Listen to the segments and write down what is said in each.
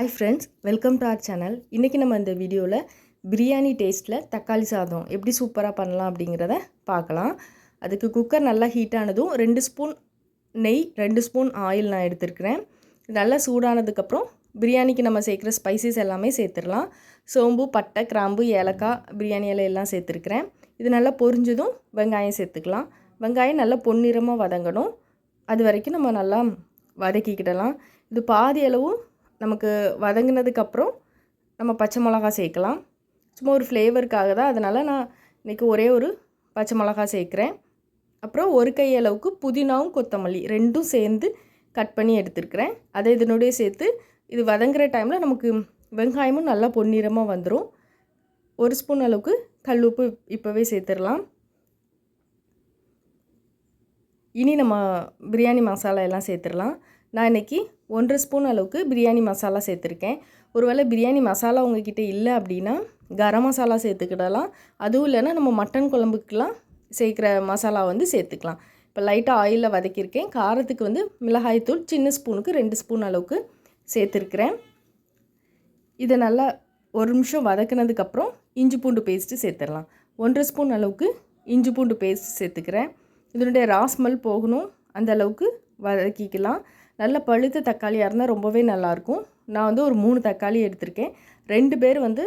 Hi friends welcome to our channel இன்றைக்கி நம்ம இந்த வீடியோவில் பிரியாணி டேஸ்ட்டில் தக்காளி சாதம் எப்படி சூப்பராக பண்ணலாம் அப்படிங்கிறத பார்க்கலாம். அதுக்கு குக்கர் நல்லா ஹீட் ஆனதும் ரெண்டு ஸ்பூன் நெய் ரெண்டு ஸ்பூன் ஆயில் நான் எடுத்துருக்கிறேன். நல்லா சூடானதுக்கப்புறம் பிரியாணிக்கு நம்ம சேர்க்குற ஸ்பைசஸ் எல்லாமே சேர்த்துடலாம். சோம்பு பட்டை கிராம்பு ஏலக்காய் பிரியாணி இலை எல்லாம் சேர்த்துருக்குறேன். இது நல்லா பொரிஞ்சதும் வெங்காயம் சேர்த்துக்கலாம். வெங்காயம் நல்லா பொன்னிறமாக வதங்கணும். அது வரைக்கும் நம்ம நல்லா வதக்கிக்கிடலாம். இது பாதி அளவும் நமக்கு வதங்கினதுக்கப்புறம் நம்ம பச்சை மிளகா சேர்க்கலாம். சும்மா ஒரு ஃப்ளேவருக்காக தான். அதனால் நான் இன்றைக்கி ஒரே ஒரு பச்சை மிளகா சேர்க்குறேன். அப்புறம் ஒரு கை அளவுக்கு புதினாவும் கொத்தமல்லி ரெண்டும் சேர்ந்து கட் பண்ணி எடுத்துருக்கிறேன். அதை இதனுடைய சேர்த்து இது வதங்குற டைமில் நமக்கு வெங்காயமும் நல்லா பொன்னிறமாக வந்துடும் ஒரு ஸ்பூன் அளவுக்கு கல் உப்பு இப்போவே சேர்த்துடலாம். இனி நம்ம பிரியாணி மசாலா எல்லாம் சேர்த்துடலாம். நான் இன்றைக்கி ஒன்றரை ஸ்பூன் அளவுக்கு பிரியாணி மசாலா சேர்த்துருக்கேன். ஒருவேளை பிரியாணி மசாலா உங்ககிட்ட இல்லை அப்படின்னா கரம் மசாலா சேர்த்துக்கிடலாம். அதுவும் இல்லைன்னா நம்ம மட்டன் குழம்புக்கெலாம் சேர்க்குற மசாலா வந்து சேர்த்துக்கலாம். இப்போ லைட்டாக ஆயிலில் வதக்கியிருக்கேன். காரத்துக்கு வந்து மிளகாய்த்தூள் சின்ன ஸ்பூனுக்கு ரெண்டு ஸ்பூன் அளவுக்கு சேர்த்துருக்குறேன். இதை நல்லா ஒரு நிமிஷம் வதக்குனதுக்கப்புறம் இஞ்சி பூண்டு பேஸ்ட்டு சேர்த்துடலாம். ஒன்றரை ஸ்பூன் அளவுக்கு இஞ்சி பூண்டு பேஸ்ட் சேர்த்துக்கிறேன். இதனுடைய ராஸ்மல் போகணும். அந்த அளவுக்கு வதக்கிக்கலாம். நல்ல பழுத்த தக்காளியாக இருந்தால் ரொம்பவே நல்லாயிருக்கும் நான் வந்து ஒரு மூணு தக்காளி எடுத்திருக்கேன். ரெண்டு பேர் வந்து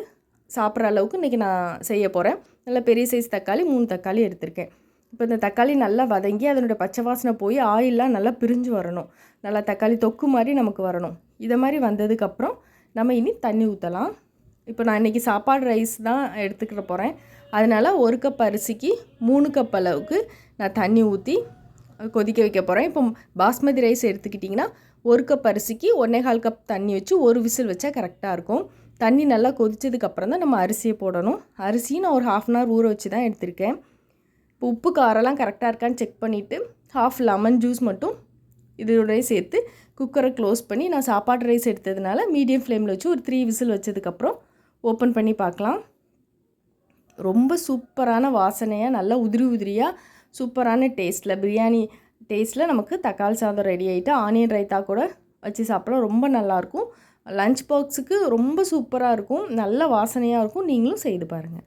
சாப்பிட்ற அளவுக்கு இன்றைக்கி நான் செய்ய போகிறேன் நல்ல பெரிய சைஸ் தக்காளி மூணு தக்காளி எடுத்திருக்கேன். இப்போ இந்த தக்காளி நல்லா வதங்கி அதனுடைய பச்சை வாசனை போய் ஆயிலெலாம் நல்லா பிரிஞ்சு வரணும். நல்லா தக்காளி தொக்கு மாதிரி நமக்கு வரணும். இதை மாதிரி வந்ததுக்கப்புறம் நம்ம இனி தண்ணி ஊற்றலாம் இப்போ நான் இன்றைக்கி சாப்பாடு ரைஸ் தான் எடுத்துக்கிற போகிறேன் அதனால் ஒரு கப் அரிசிக்கு மூணு கப் அளவுக்கு நான் தண்ணி ஊற்றி கொதிக்க வைக்க போகிறேன் இப்போ பாஸ்மதி ரைஸ் எடுத்துக்கிட்டிங்கன்னா ஒரு கப் அரிசிக்கு ஒன்றே கால் கப் தண்ணி வச்சு ஒரு விசில் வச்சா கரெக்டாக இருக்கும். தண்ணி நல்லா கொதித்ததுக்கப்புறம் தான் நம்ம அரிசியை போடணும். அரிசியும் நான் ஒரு ஹாஃப் அன் ஹவர் ஊற வச்சு தான் எடுத்திருக்கேன். இப்போ உப்பு காரெல்லாம் கரெக்டாக இருக்கான்னு செக் பண்ணிவிட்டு ஹாஃப் லெமன் ஜூஸ் மட்டும் இதோடய சேர்த்து குக்கரை க்ளோஸ் பண்ணி நான் சாப்பாடு ரைஸ் எடுத்ததுனால மீடியம் ஃப்ளேமில் வச்சு ஒரு த்ரீ விசில் வச்சதுக்கப்புறம் ஓப்பன் பண்ணி பார்க்கலாம். ரொம்ப சூப்பரான வாசனையாக நல்லா உதிரி உதிரியாக சூப்பரான டேஸ்ட்டில் பிரியாணி டேஸ்ட்டில் நமக்கு தக்காளி சாதம் ரெடி ஆகிட்டு ஆனியன் ரைத்தா கூட வச்சு சாப்பிட ரொம்ப நல்லாயிருக்கும். லஞ்ச் பாக்ஸுக்கு ரொம்ப சூப்பராக இருக்கும். நல்ல வாசனையாக இருக்கும். நீங்களும் செய்து பாருங்கள்